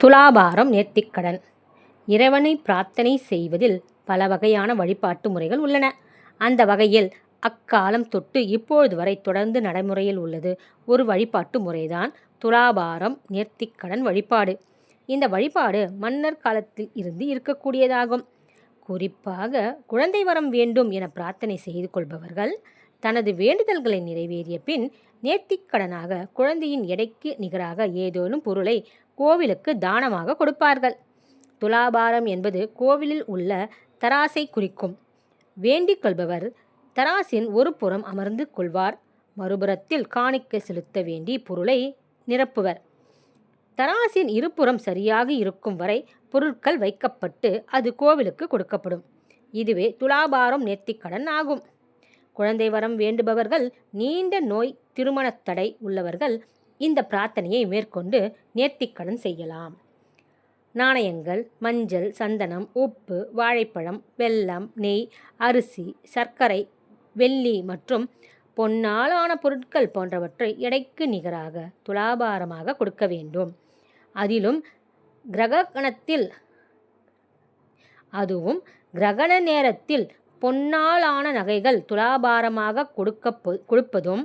துலாபாரம் நேர்த்திக்கடன். இறைவனை பிரார்த்தனை செய்வதில் பல வகையான வழிபாட்டு முறைகள் உள்ளன. அந்த வகையில் அக்காலம் தொட்டு இப்பொழுது வரை தொடர்ந்து நடைமுறையில் உள்ளது ஒரு வழிபாட்டு முறைதான் துலாபாரம் நேர்த்திக்கடன் வழிபாடு. இந்த வழிபாடு மன்னர் காலத்தில் இருந்து இருக்கக்கூடியதாகும். குறிப்பாக குழந்தை வரம் வேண்டும் என பிரார்த்தனை செய்து கொள்பவர்கள் தனது வேண்டுதல்களை நிறைவேறிய பின் நேர்த்திக்கடனாக குழந்தையின் எடைக்கு நிகராக ஏதேனும் பொருளை கோவிலுக்கு தானமாக கொடுப்பார்கள். துலாபாரம் என்பது கோவிலில் உள்ள தராசை குறிக்கும். வேண்டிக் கொள்பவர் தராசின் ஒரு புறம் அமர்ந்து கொள்வார் மறுபுறத்தில் காணிக்க செலுத்த வேண்டி பொருளை நிரப்புவர். தராசின் இருபுறம் சரியாக இருக்கும் வரை பொருட்கள் வைக்கப்பட்டு அது கோவிலுக்கு கொடுக்கப்படும். இதுவே துலாபாரம் நேர்த்திக்கடன் ஆகும். குழந்தை வரம் வேண்டுபவர்கள் நீண்ட நோய் திருமணத் தடை உள்ளவர்கள் இந்த பிரார்த்தனையை மேற்கொண்டு நேர்த்திக்கடன் செய்யலாம். நாணயங்கள் மஞ்சள் சந்தனம் உப்பு வாழைப்பழம் வெல்லம் நெய் அரிசி சர்க்கரை வெள்ளி மற்றும் பொன்னாலான பொருட்கள் போன்றவற்றை எடைக்கு நிகராக துலாபாரமாக கொடுக்க வேண்டும். அதிலும் கிரக கணத்தில் அதுவும் கிரகண நேரத்தில் பொன்னாலான நகைகள் துலாபாரமாக கொடுக்க கொடுப்பதும்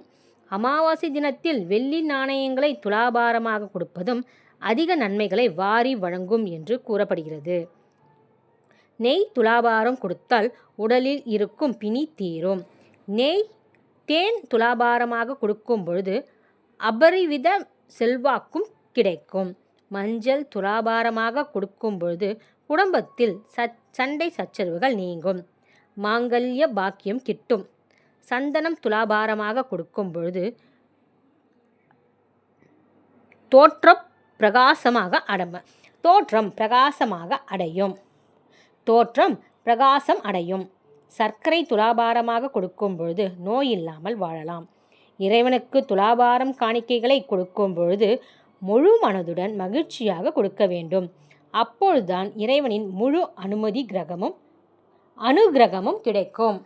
அமாவாசை தினத்தில் வெள்ளி நாணயங்களை துலாபாரமாக கொடுப்பதும் அதிக நன்மைகளை வாரி வழங்கும் என்று கூறப்படுகிறது. நெய் துலாபாரம் கொடுத்தால் உடலில் இருக்கும் பிணி தீரும். நெய் தேன் துலாபாரமாக கொடுக்கும் பொழுது அபரிவித செல்வாக்கும் கிடைக்கும். மஞ்சள் துலாபாரமாக கொடுக்கும் பொழுது குடும்பத்தில் சச் சண்டை சச்சரவுகள் நீங்கும். மாங்கல்ய பாக்கியம் கிட்டும். சந்தனம் துலாபாரமாக கொடுக்கும் பொழுது தோற்றம் பிரகாசமாக அடம தோற்றம் பிரகாசமாக அடையும். தோற்றம் பிரகாசம் அடையும். சர்க்கரை துலாபாரமாக கொடுக்கும் பொழுது நோய் இல்லாமல் வாழலாம். இறைவனுக்கு துலாபாரம் காணிக்கைகளை கொடுக்கும் பொழுது முழு மனதுடன் மகிழ்ச்சியாக கொடுக்க வேண்டும். அப்பொழுதுதான் இறைவனின் முழு அனுமதி கிரகமும் அனுகிரகமும் கிடைக்கும்.